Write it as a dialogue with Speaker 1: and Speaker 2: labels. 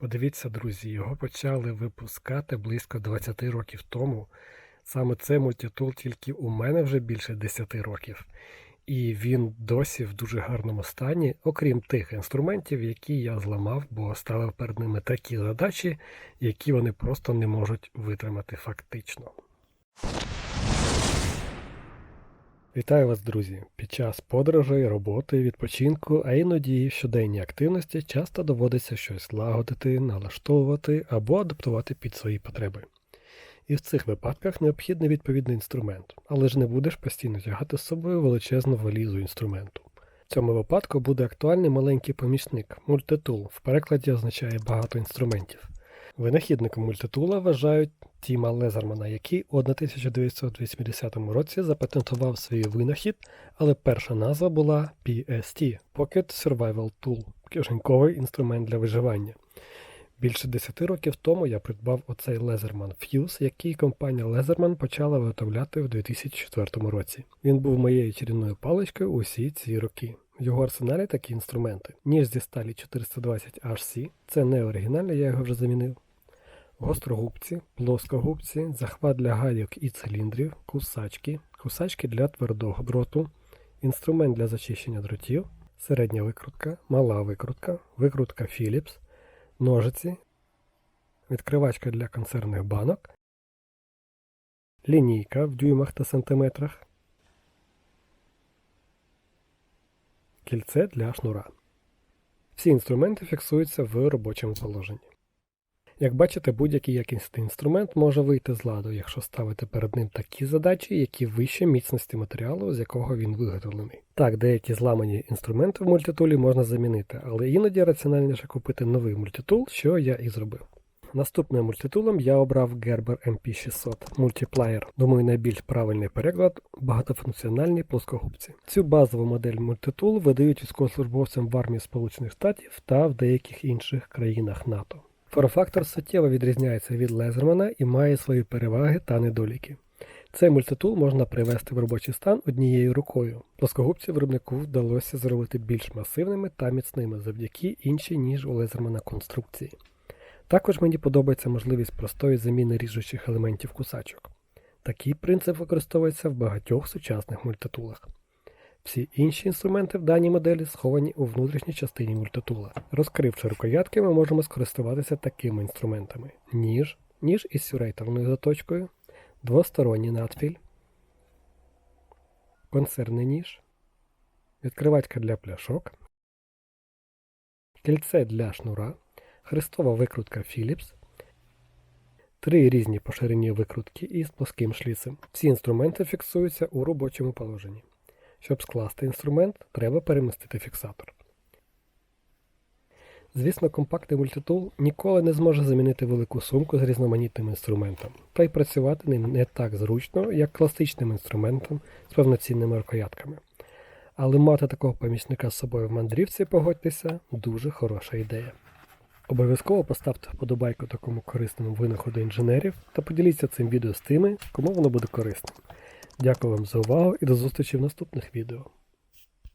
Speaker 1: Подивіться, друзі, його почали випускати близько 20 років тому. Саме це мультитул тільки у мене вже більше 10 років. І він досі в дуже гарному стані, окрім тих інструментів, які я зламав, бо ставив перед ними такі задачі, які вони просто не можуть витримати фактично. Вітаю вас, друзі! Під час подорожей, роботи, відпочинку, а іноді в щоденній активності часто доводиться щось лагодити, налаштовувати або адаптувати під свої потреби. І в цих випадках необхідний відповідний інструмент, але ж не будеш постійно тягати з собою величезну валізу інструменту. В цьому випадку буде актуальний маленький помічник мультитул, в перекладі означає багато інструментів. Винахідником мультитула вважають Тіма Лезермана, який у 1980 році запатентував свій винахід, але перша назва була PST Pocket Survival Tool кишеньковий інструмент для виживання. Більше 10 років тому я придбав оцей Лезерман Fuse, який компанія Лезерман почала виготовляти в 2004 році. Він був моєю чарівною паличкою усі ці роки. В його арсеналі такі інструменти. Ніж зі сталі 420 HC, це не оригінальне, я його вже замінив. Гострогубці, плоскогубці, захват для гайок і циліндрів, кусачки, кусачки для твердого дроту, інструмент для зачищення дротів, середня викрутка, мала викрутка, викрутка Philips, ножиці, відкривачка для консервних банок, лінійка в дюймах та сантиметрах, кільце для шнура. Всі інструменти фіксуються в робочому положенні. Як бачите, будь-який якісний інструмент може вийти з ладу, якщо ставити перед ним такі задачі, які вище міцності матеріалу, з якого він виготовлений. Так, деякі зламані інструменти в мультитулі можна замінити, але іноді раціональніше купити новий мультитул, що я і зробив. Наступним мультитулом я обрав Gerber MP600 Multiplier. Думаю, найбільш правильний переклад багатофункціональні плоскогубці. Цю базову модель мультитул видають військовослужбовцям в армії Сполучених Штатів та в деяких інших країнах НАТО. Форм-фактор суттєво відрізняється від Лезермана і має свої переваги та недоліки. Цей мультитул можна привести в робочий стан однією рукою. Плоскогубці виробнику вдалося зробити більш масивними та міцними завдяки іншій, ніж у Лезермана конструкції. Також мені подобається можливість простої заміни ріжучих елементів кусачок. Такий принцип використовується в багатьох сучасних мультитулах. Всі інші інструменти в даній моделі сховані у внутрішній частині мультитула. Розкривши рукоятки, ми можемо скористуватися такими інструментами: ніж, ніж із сюрейторною заточкою, двосторонній надфіль, консервний ніж, відкривачка для пляшок, кільце для шнура, хрестова викрутка Philips, три різні по ширині викрутки із плоским шліцем. Всі інструменти фіксуються у робочому положенні. Щоб скласти інструмент, треба перемістити фіксатор. Звісно, компактний мультитул ніколи не зможе замінити велику сумку з різноманітним інструментом, та й працювати ним не так зручно, як класичним інструментом з повноцінними рукоятками. Але мати такого помічника з собою в мандрівці, погодьтеся, дуже хороша ідея. Обов'язково поставте вподобайку такому корисному винаходу інженерів та поділіться цим відео з тими, кому воно буде корисним. Дякую вам за увагу і до зустрічі в наступних відео.